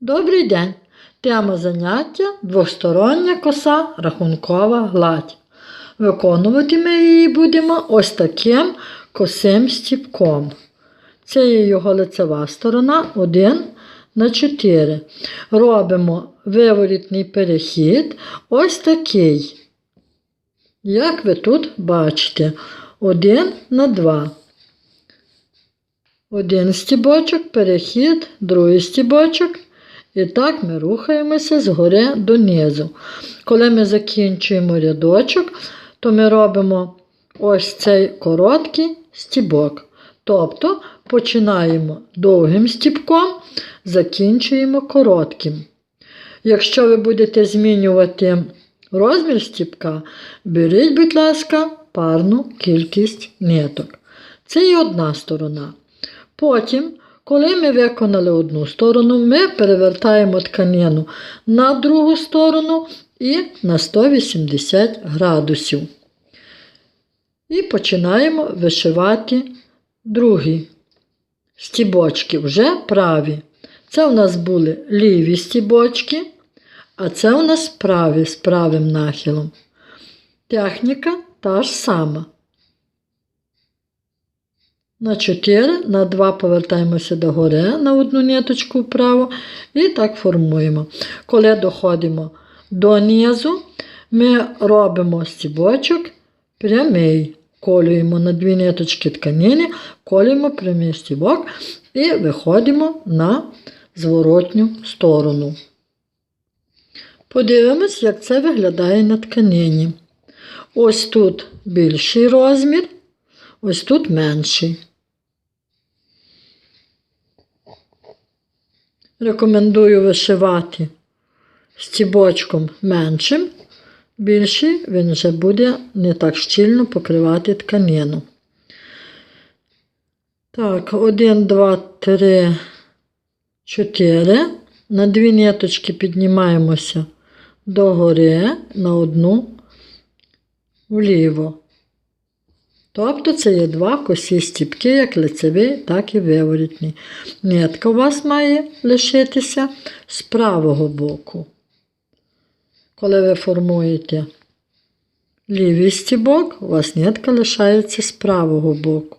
Добрий день! Тема заняття двостороння коса рахункова гладь. Виконувати ми її будемо ось таким косим стіпком. Це є його лицева сторона 1 на 4. Робимо виворітний перехід ось такий. Як ви тут бачите, 1 на 2. Один стібочок, перехід, другий стібочок. І так ми рухаємося згори донизу. Коли ми закінчуємо рядочок, то ми робимо ось цей короткий стібок. Тобто починаємо довгим стібком, закінчуємо коротким. Якщо ви будете змінювати розмір стібка, беріть, будь ласка, парну кількість ниток. Це і одна сторона. Потім, коли ми виконали одну сторону, ми перевертаємо тканину на другу сторону і на 180 градусів. І починаємо вишивати другі стібочки, вже праві. Це у нас були ліві стібочки, а це у нас праві з правим нахилом. Техніка та ж сама. На 4, на 2 повертаємося до гори на одну ниточку вправо і так формуємо. Коли доходимо до низу, ми робимо стібочок прямий. Колюємо на дві ниточки тканини, колюємо прямий стібок і виходимо на зворотню сторону. Подивимось, як це виглядає на тканині. Ось тут більший розмір, ось тут менший. Рекомендую вишивати стібочком меншим, більший він вже буде не так щільно покривати тканину. Так, 1, 2, 3, 4. На дві ниточки піднімаємося догори на одну вліво. Тобто це є два косі стіпки, як лицевий, так і виворітний. Нитка у вас має лишитися з правого боку. Коли ви формуєте лівий стібок, у вас нитка лишається з правого боку.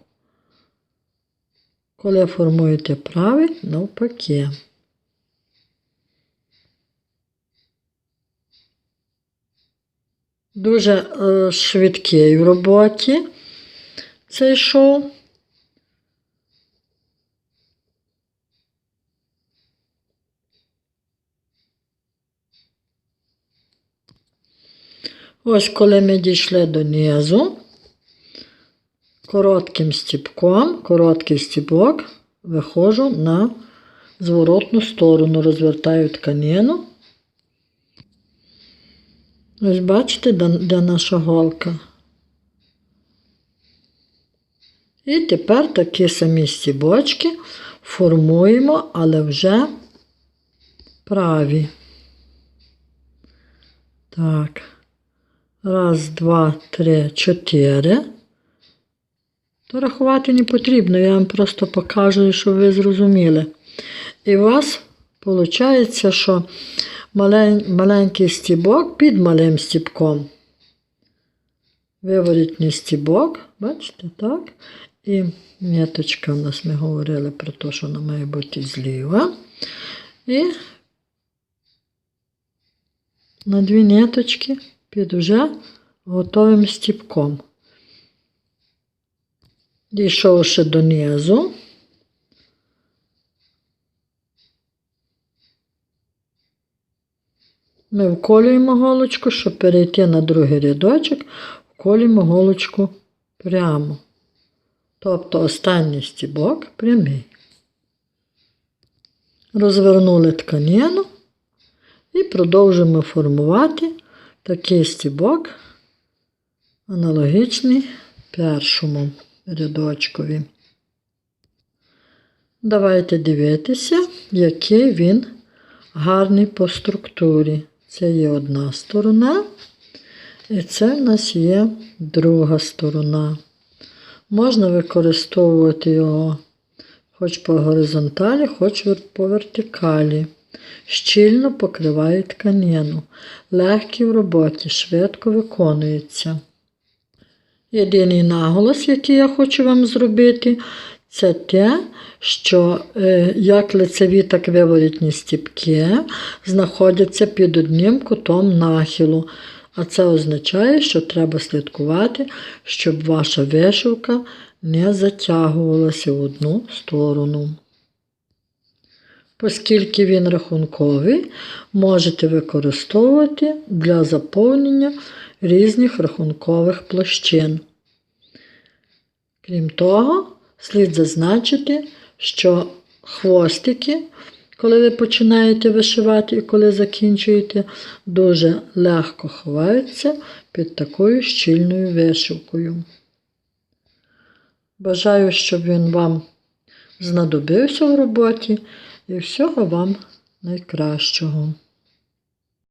Коли формуєте правий, навпаки. Дуже е, швидкий в роботі цей шов. Ось коли ми дійшли до низу, коротким стіпком, короткий стібок, виходжу на зворотну сторону, розвертаю тканину. Ось бачите, де наша голка. І тепер такі самі стібочки формуємо, але вже праві. Так. Раз, два, три, чотири. То рахувати не потрібно, я вам просто покажу, щоб ви зрозуміли. І у вас виходить, що маленький стібок під малим стібком. Виворітний стібок, бачите, так? І ниточка у нас ми говорили про те, що вона має бути зліва. І на дві ниточки під уже готовим стіпком. Дійшовши донизу, ми вколюємо голочку, щоб перейти на другий рядочок, вколюємо голочку прямо. Тобто останній стібок прямий. Розвернули тканину і продовжуємо формувати такий стібок, аналогічний першому рядочкові. Давайте дивитися, який він гарний по структурі. Це є одна сторона, і це в нас є друга сторона. Можна використовувати його хоч по горизонталі, хоч по вертикалі. щільно покриває тканину, легкий в роботі, швидко виконується. Єдиний наголос, який я хочу вам зробити, це те, що е, як лицеві, так виворітні стіпки знаходяться під одним кутом нахилу. А це означає, що треба слідкувати, щоб ваша вишивка не затягувалася в одну сторону. Оскільки він рахунковий, можете використовувати для заповнення різних рахункових площин. Крім того, слід зазначити, що хвостики, коли ви починаєте вишивати і коли закінчуєте, дуже легко ховаються під такою щільною вишивкою. Бажаю, щоб він вам знадобився в роботі і всього вам найкращого.